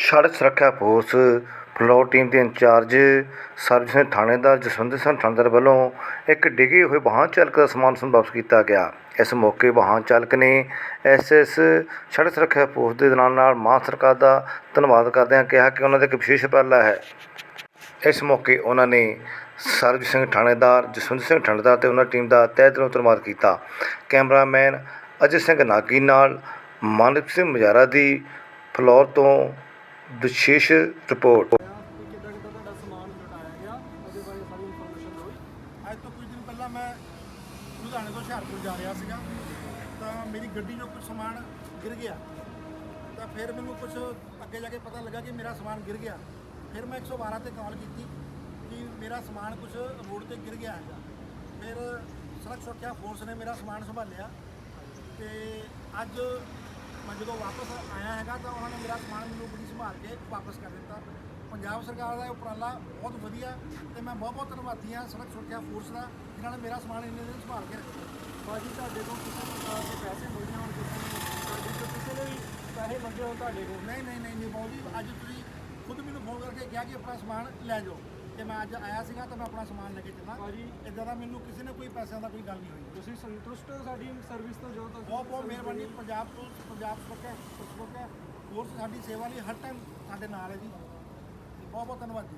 Sadak Suraksha force, floor team ਦੇ incharge Sarabjit Singh ਥਾਣੇਦਾਰ ਜਸਵਿੰਦਰ ਸਿੰਘ ਥਾਣੇਦਾਰ ਵੱਲੋਂ ਇੱਕ ਡਿੱਗੇ ਹੋਏ ਵਾਹਨ ਚਾਲਕ ਦਾ ਸਮਾਨ ਵਾਪਸ ਕੀਤਾ ਗਿਆ। ਇਸ ਮੌਕੇ ਵਾਹਨ ਚਾਲਕ ਨੇ ਐਸਐਸ ਸੜਕ ਸੁਰੱਖਿਆ ਫੋਰਸ ਦੇ ਨਾਲ ਨਾਲ ਮਾਨ ਸਰਕਾਰ ਦਾ ਧੰਨਵਾਦ ਕਰਦਿਆਂ ਕਿਹਾ ਕਿ ਉਹਨਾਂ ਦਾ ਇੱਕ ਵਿਸ਼ੇਸ਼ ਉਪਰਾਲਾ ਹੈ। ਇਸ ਮੌਕੇ ਉਹਨਾਂ ਨੇ ਸਰਬਜੀਤ ਸਿੰਘ ਥਾਣੇਦਾਰ, ਜਸਵਿੰਦਰ ਸਿੰਘ ਥਾਣੇਦਾਰ ਤੇ ਉਹਨਾਂ ਟੀਮ ਦਾ ਤਹਿ ਦਿਲੋਂ ਧੰਨਵਾਦ ਕੀਤਾ। ਕੈਮਰਾਮੈਨ ਅਜੇ ਸਿੰਘ ਨਾਗੀ ਨਾਲ ਮਾਨਵ ਸਿੰਘ ਮਜਾਰਾ ਦੀ ਫਲੋਰ ਤੋਂ ਵਿਸ਼ੇਸ਼ ਰਿਪੋਰਟ। ਅੱਜ ਤੋਂ ਕੁਝ ਦਿਨ ਪਹਿਲਾਂ ਮੈਂ ਲੁਧਿਆਣੇ ਤੋਂ ਹੁਸ਼ਿਆਰਪੁਰ ਜਾ ਰਿਹਾ ਸੀਗਾ। ਤਾਂ ਮੇਰੀ ਗੱਡੀ 'ਚੋਂ ਕੁਝ ਸਮਾਨ ਗਿਰ ਗਿਆ। ਤਾਂ ਫਿਰ ਮੈਨੂੰ ਕੁਝ ਅੱਗੇ ਜਾ ਕੇ ਪਤਾ ਲੱਗਾ ਕਿ ਮੇਰਾ ਸਮਾਨ ਗਿਰ ਗਿਆ। ਫਿਰ ਮੈਂ 112 ਤੇ ਕਾਲ ਕੀਤੀ ਕਿ ਮੇਰਾ ਸਮਾਨ ਕੁਝ ਰੋਡ ਤੇ ਗਿਰ ਗਿਆ ਹੈਗਾ। ਫਿਰ ਸੜਕ ਸੁਰੱਖਿਆ ਫੋਰਸ ਨੇ ਮੇਰਾ ਸਮਾਨ ਸੰਭਾਲਿਆ। ਤੇ ਅੱਜ ਮੈਂ ਜਦੋਂ ਵਾਪਸ ਆਇਆ ਹੈਗਾ ਤਾਂ ਉਹਨਾਂ ਨੇ ਮੇਰਾ ਸਮਾਨ ਮੈਨੂੰ ਬੜੀ ਸੰਭਾਲ ਕੇ ਵਾਪਸ ਕਰ ਦਿੱਤਾ। ਪੰਜਾਬ ਸਰਕਾਰ ਦਾ ਇਹ ਉਪਰਾਲਾ ਬਹੁਤ ਵਧੀਆ ਤੇ ਮੈਂ ਬਹੁਤ ਬਹੁਤ ਧੰਨਵਾਦੀ ਹਾਂ ਸੜਕ ਸੁਰੱਖਿਆ ਫੋਰਸ ਦਾ, ਜਿਨ੍ਹਾਂ ਨੇ ਮੇਰਾ ਸਮਾਨ ਇੰਨੇ ਦਿਨ ਸੰਭਾਲ ਕੇ ਰੱਖਿਆ। ਬਾਜੀ ਤੁਹਾਡੇ ਕੋਲ ਕਿਸੇ ਪ੍ਰਕਾਰ ਦੇ ਪੈਸੇ ਮਿਲ ਜਾਣ ਕਿਸੇ ਤੁਹਾਡੇ ਕਿਸੇ ਨੇ ਵੀ ਪੈਸੇ ਮੰਗੇ ਹੋਣ, ਤੁਹਾਡੇ ਕੋਲ। ਨਹੀਂ ਨਹੀਂ ਨਹੀਂ ਨਹੀਂ ਬਾਊ ਜੀ, ਅੱਜ ਤੁਸੀਂ ਖੁਦ ਮੈਨੂੰ ਫੋਨ ਕਰਕੇ ਕਿਹਾ ਕਿ ਆਪਣਾ ਸਮਾਨ ਲੈ ਜਾਓ। ਤੇ ਮੈਂ ਅੱਜ ਆਇਆ ਸੀਗਾ ਤਾਂ ਮੈਂ ਆਪਣਾ ਸਮਾਨ ਲੈ ਕੇ ਚੱਲਾਂ। ਭਾਜੀ। ਇਦਾਂ ਦਾ ਮੈਨੂੰ ਕਿਸੇ ਨੇ ਕੋਈ ਪੈਸਿਆਂ ਦਾ ਕੋਈ ਗੱਲ ਨਹੀਂ ਹੋਈ। ਤੁਸੀਂ ਸੰਤੁਸ਼ਟ ਹੋ ਸਾਡੀ ਸਰਵਿਸ ਤੋਂ ਜੋ ਤੁਸੀਂ ਬਹੁਤ ਬਹੁਤ ਮਿਹਰਬਾਨੀ। ਪੰਜਾਬ ਪੁਲਿਸ ਪੰਜਾਬ ਸੁਰੱਖਿਆ ਸੁਰੱਖਿਆ ਫੋਰਸ ਸਾਡੀ ਸੇਵਾ ਲਈ ਹਰ ਟਾਈਮ ਸਾਡੇ ਨਾਲ ਹੈ ਜੀ। ਬਹੁਤ ਬਹੁਤ ਧੰਨਵਾਦ ਜੀ